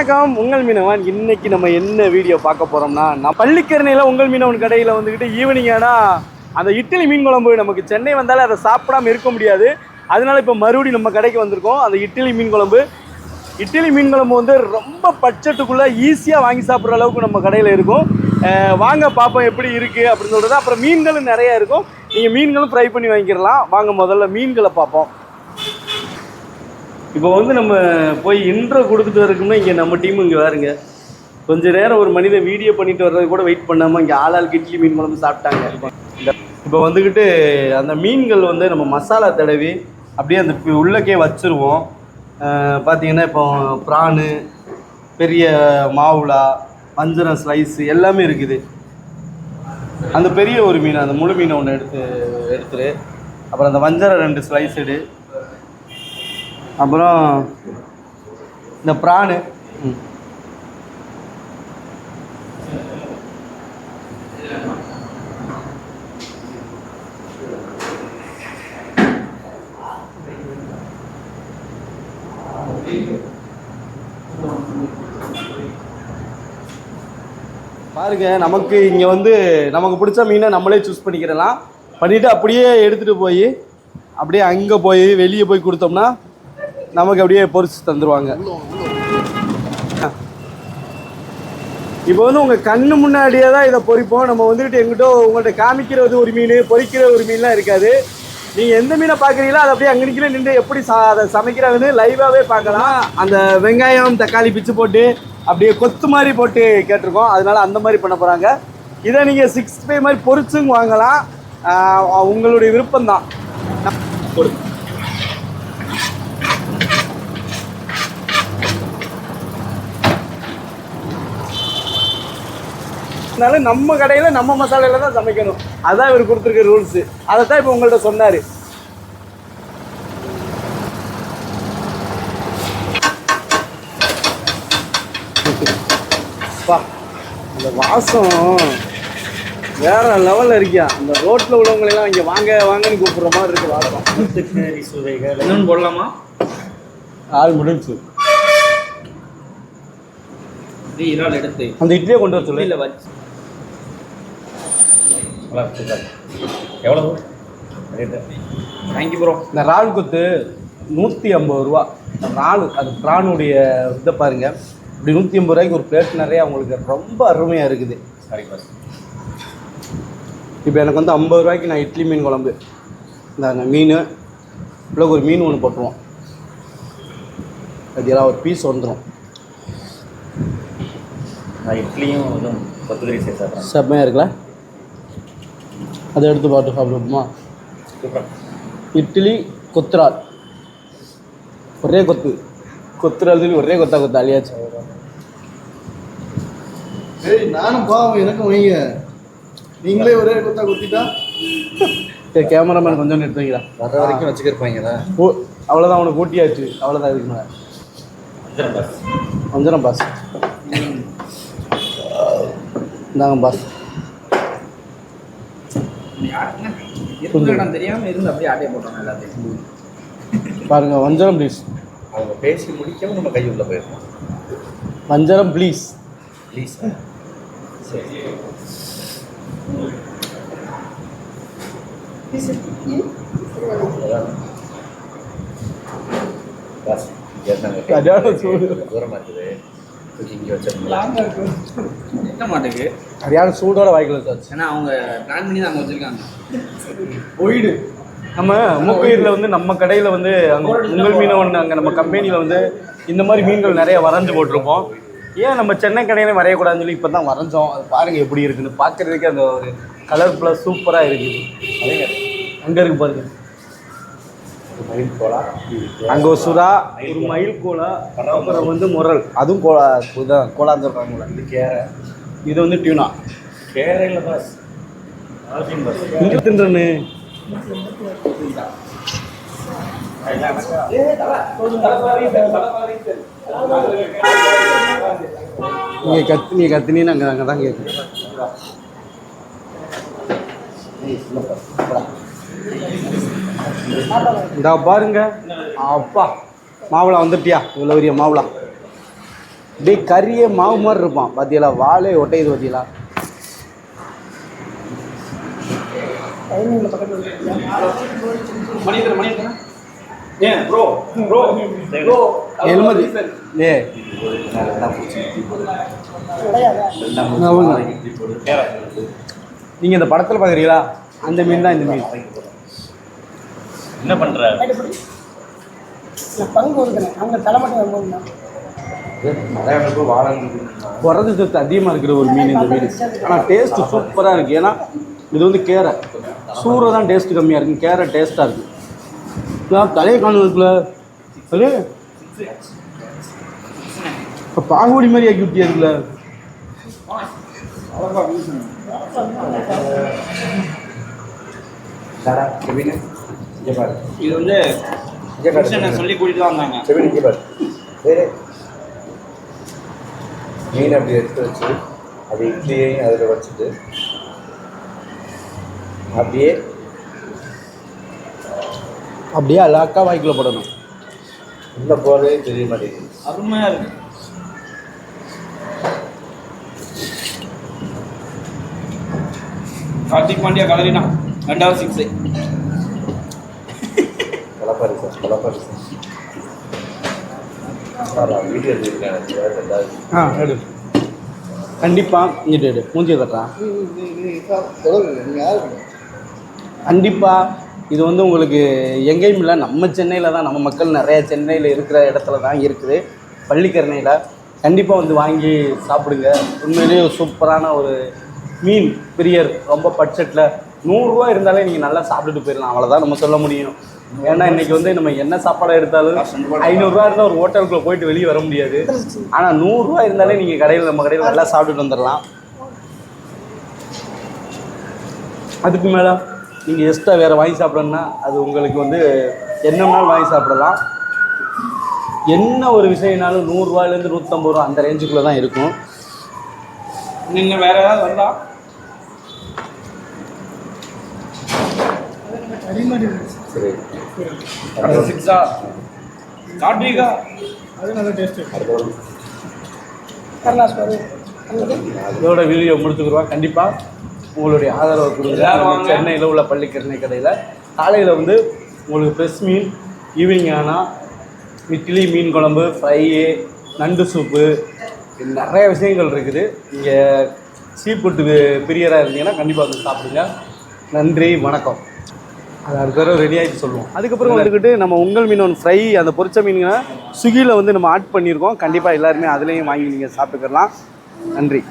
வணக்கம். உங்கள் மீனவன். இன்னைக்கு நம்ம என்ன வீடியோ பார்க்க போறோம்னா நான் பள்ளிக்கரணையில் உங்கள் மீனவன் கடையில் வந்துக்கிட்டு ஈவினிங் ஆனால் அந்த இட்லி மீன் குழம்பு நமக்கு சென்னை வந்தாலே அதை சாப்பிடாம இருக்க முடியாது. அதனால இப்போ மறுபடியும் நம்ம கடைக்கு வந்திருக்கோம். அந்த இட்லி மீன் குழம்பு. இட்லி மீன் குழம்பு வந்து ரொம்ப பட்ஜெட்டுக்குள்ளே ஈஸியாக வாங்கி சாப்பிட்ற அளவுக்கு நம்ம கடையில் இருக்கும். வாங்க பார்ப்போம் எப்படி இருக்குது அப்படின்னு சொல்கிறது அப்புறம் மீன்களும் நிறையா இருக்கும். நீங்கள் மீன்களும் ஃப்ரை பண்ணி வாங்கிக்கிறலாம் வாங்க முதல்ல மீன்களை பார்ப்போம். இப்போ வந்து நம்ம போய் இன்ட்ரோ கொடுத்துட்டு வரைக்கும்னா இங்கே நம்ம டீம் இங்கே வேறுங்க கொஞ்ச நேரம் ஒரு மனிதன் வீடியோ பண்ணிட்டு வர்றது கூட வெயிட் பண்ணாமல் இங்கே ஆளாளுக்கு இட்லி மீன் குழம்பு சாப்பிட்டாங்க. இப்போ வந்துக்கிட்டு அந்த மீன்கள் வந்து நம்ம மசாலா தடவி அப்படியே அந்த உள்ளக்கே வச்சுருவோம். பார்த்தீங்கன்னா இப்போ ப்ரானு பெரிய மாவுளா வஞ்சரம் ஸ்லைஸு எல்லாமே இருக்குது. அந்த பெரிய ஒரு மீன் அந்த முழு மீனை ஒன்று எடுத்து எடுத்துரு. அப்புறம் அந்த வஞ்சரம் ரெண்டு ஸ்லைஸ் எடு. அப்புறம் இந்த ப்ரானு. பாருங்க நமக்கு இங்கே வந்து நமக்கு பிடிச்ச மீனை நம்மளே சூஸ் பண்ணிக்கிறலாம் பண்ணிவிட்டு அப்படியே எடுத்துகிட்டு போய் அப்படியே அங்கே போய் வெளியே போய் கொடுத்தோம்னா நமக்கு அப்படியே பொறிச்சு தந்துடுவாங்க இப்போ வந்து உங்கள் கண்ணு முன்னாடியே தான் இதை பொரிப்போம் நம்ம வந்துட்டு எங்கிட்ட உங்கள்கிட்ட காமிக்கிறது ஒரு மீன் பொரிக்கிற ஒரு மீன்லாம் இருக்காது. நீங்கள் எந்த மீனை பார்க்குறீங்களோ அதை அப்படியே அங்கனிக்கில் நின்று எப்படி சா அதை சமைக்கிறாங்கன்னு லைவாகவே பார்க்கலாம். அந்த வெங்காயம் தக்காளி பிச்சு போட்டு அப்படியே கொத்து மாதிரி போட்டு கேட்டிருக்கோம். அதனால அந்த மாதிரி பண்ண போகிறாங்க இதை நீங்கள் சிக்ஸ் ஃபைவ் மாதிரி பொரிச்சும் வாங்கலாம். உங்களுடைய விருப்பம்தான். கொடுங்க அதனால நம்ம கடையில் நம்ம மசாலையில் தான் சமைக்கணும். அதான் இவர் கொடுத்துருக்க ரூல்ஸு அதை தான் இப்போ உங்கள்கிட்ட சொன்னார். பா அந்த வாசம் வேற லெவலில் இருக்கியா? இந்த ரோட்டில் உள்ளவங்களெல்லாம் இங்கே வாங்க வாங்கன்னு கூப்பிட்ற மாதிரி இருக்கு வாசம் முத்துக்கறி சுவைகள். இன்னொன்று போடலாமா? ஆள் முடிஞ்சு. இறால் எடுத்து. அந்த இட்லியை கொண்டு வர சொல்லு. இல்லை வச்சு. நல்லா சூப்பர் எவ்வளவு? ரேட்டு? தேங்க்யூ ப்ரோ இந்த இறால் கொத்து நூற்றி ஐம்பது ரூபா. இறால் அது ப்ரானுடைய இதை பாருங்க. இப்படி நூற்றி ஐம்பது ரூபாய்க்கு ஒரு பிளேட் நிறைய உங்களுக்கு ரொம்ப அருமையாக இருக்குது. சாரி பாஸ் இப்போ எனக்கு வந்து ஐம்பது ரூபாய்க்கு நான் இட்லி மீன் குழம்பு. இந்த மீன். இவ்வளோ ஒரு மீன் ஒன்று போட்டுருவோம். அது எல்லாம் ஒரு பீஸ் வந்துடும் நான் இட்லியும் செம்மையாக இருக்குல்ல? அதை எடுத்து பாட்டு சாப்பிடுவோமா? சூப்பர் இட்லி கொத்துறால் ஒரே கொத்து. கொத்துறால் சொல்லி ஒரே கொத்தா கொத்தா அழியாச்சு. ஏய் நானும் பாவம் எனக்கும் வைங்க. நீங்களே ஒரே குத்தா குத்திட்டா? சரி கேமராமேன் கொஞ்சம் எடுத்து வைக்கிறா வர்ற வரைக்கும் வச்சுக்கிருப்பாங்களா ஓ அவ்வளோதான் அவனுக்கு கூட்டியாச்சு அவ்வளோதான் இதுக்கு மேலே. வந்துடும் பாஸ் வந்துடும் பாஸ் இந்தாங்க பாஸ் இடம் தெரியாமல் இருந்து அப்படியே ஆட்டையை போட்டோம் எல்லாத்தையும். பாருங்க வஞ்சரம் ப்ளீஸ் அவங்க பேசி முடிக்காம நம்ம கை உள்ள போயிடணும் வஞ்சரம் ப்ளீஸ் ப்ளீஸ் சரி. பாஸ் இங்க இருந்தாங்க. சரியான சூடு. தூரமா இருக்குது. தூக்கி இங்க சரியான சூடோட வாய்க்குள்ள சாச்சு ஏன்னா அவங்க பிளான் பண்ணி தான் அங்கே வச்சுருக்காங்க. போயிடு. நம்ம மூக்கையூரில் வந்து நம்ம கடையில் வந்து அங்கே உங்கள் மீனவன் அங்கே நம்ம கம்பெனியில் வந்து இந்த மாதிரி மீன்கள் நிறைய வரைஞ்சு போட்டிருப்போம் ஏன் நம்ம சென்னை கடையில வரையக்கூடாதுன்னு சொல்லி இப்போ தான் வரைஞ்சோம்? அது பாருங்கள் எப்படி இருக்குன்னு. பார்க்குறதுக்கு அந்த ஒரு கலர்ஃபுல்லாக சூப்பராக இருக்குது. அதேங்க அங்கே இருக்கு பாருங்க. மயில் போலா அங்கே ஒரு சுறா ஒரு மயில் கோலா அப்புறம் வந்து முரல். அதுவும் கோலா இதுதான் கோலான்னு சொல்கிறாங்களே இது கேரை. இது வந்து டியூனா. கேரையில் பாஸ் இங்கே தின்றனு நீங்கள் கத்து நீ கத்துனீன்னு அங்கே அங்கே தான் கேட்குது இந்த பாருங்க. அப்பா மாவுளா வந்துட்டியா? இவ்வளோ பெரிய மாவுளா. அப்படியே கறியே மாவு மாதிரி இருப்பான். பார்த்தீங்களா வாழை ஒட்டையுது பார்த்தீங்களா எலுமதி ஏ நீங்கள் இந்த படத்தில் பார்க்குறீங்களா அந்த மீன் தான் இந்த மீன். என்ன பண்ற? பங்கு ஒதுக்கணும் அவங்க தலைமட்டம் வரும்போது புரத சத்து அதிகமாக இருக்கிற ஒரு மீன் இந்த மீன். ஆனால் டேஸ்ட்டு சூப்பராக இருக்குது ஏன்னா இது வந்து கேரை. சூறை தான் டேஸ்ட் கம்மியாக இருக்குது கேரை டேஸ்ட்டாக இருக்குது நான் தலையை இருக்குல்ல அது? இப்போ பாகுபடி மாதிரி ஆக்கி விட்டியா இருக்குல்ல இது வந்து புருஷனை சொல்லி கூட்டிட்டு தான் வந்தாங்க மீன் அப்படி எடுத்து வச்சு அது இட்லியையும் அதில் வச்சுட்டு அப்படியே அப்படியே அழகா வாய்க்குள்ள போடணும். உள்ள போகிறதே தெரிய மாட்டேங்குது. அருமையா இருக்கு. கார்த்திக் பாண்டியா கலரினா ரெண்டாவது சிக்ஸ் கலப்பரிசம் கலப்பரிசம் வீடியோ எடுத்துருக்கேன் ரெண்டாவது. ஆ எடு. கண்டிப்பாக இங்கிட்டு எடு. மூஞ்சி கண்டிப்பாக இது வந்து உங்களுக்கு எங்கேயும் இல்லை. நம்ம சென்னையில் தான் நம்ம மக்கள் நிறைய சென்னையில் இருக்கிற இடத்துல தான் இருக்குது. பள்ளிக்கரணையில் கண்டிப்பாக வந்து வாங்கி சாப்பிடுங்க. உண்மையிலேயே ஒரு சூப்பரான ஒரு மீன் பிரியர் ரொம்ப பட்ஜெட்டில் நூறுரூவா இருந்தாலே நீங்கள் நல்லா சாப்பிட்டுட்டு போயிடலாம். அவ்வளோதான் நம்ம சொல்ல முடியும். ஏன்னா இன்றைக்கி வந்து நம்ம என்ன சாப்பாடாக எடுத்தாலும் ஐநூறுரூவா இருந்தால் ஒரு ஹோட்டலுக்குள்ளே போயிட்டு வெளியே வர முடியாது. ஆனால் நூறுரூவா இருந்தாலே நீங்கள் கடையில் நம்ம கடையில் நல்லா சாப்பிட்டுட்டு வந்துடலாம். அதுக்கு மேலே நீங்கள் எக்ஸ்ட்ரா வேறு வாங்கி சாப்பிடணுன்னா அது உங்களுக்கு வந்து என்ன வேணாலும் வாங்கி சாப்பிடலாம். என்ன ஒரு விஷயம்னாலும் நூறுரூவாயிலேருந்து நூற்றம்பது ரூபா அந்த ரேஞ்சுக்குள்ளே தான் இருக்கும். நீங்க வேற ஏதாவது வந்தா சரி. சிக்ஸா? கார்த்திகா? அது நல்ல கருணாஸ் வரும் இதோட வீடியோ முடிச்சுக்கிறோம். கண்டிப்பாக உங்களுடைய ஆதரவு கொடுங்க. சென்னையில் உள்ள பள்ளிக்கரணை கடையில். காலையில் வந்து உங்களுக்கு ஃப்ரெஷ் மீன் ஈவினிங் ஆனால் இட்லி மீன் குழம்பு ஃப்ரை நண்டு சூப்பு நிறைய விஷயங்கள் இருக்குது. இங்கே சீ ஃபுட்டு பிரியராக இருந்தீங்கன்னா கண்டிப்பாக வந்து சாப்பிடுங்க. நன்றி வணக்கம். அது ரெடி ஆகிட்டு சொல்லுவோம். அதுக்கப்புறம் வந்துக்கிட்டு நம்ம உங்கள் மீன் ஒன்று ஃப்ரை அந்த பொரிச்ச மீனுங்க ஸ்விக்கியில் வந்து நம்ம ஆட் பண்ணியிருக்கோம். கண்டிப்பாக எல்லாருமே அதுலேயும் வாங்கி நீங்கள் சாப்பிட்டுக்கலாம். நன்றி.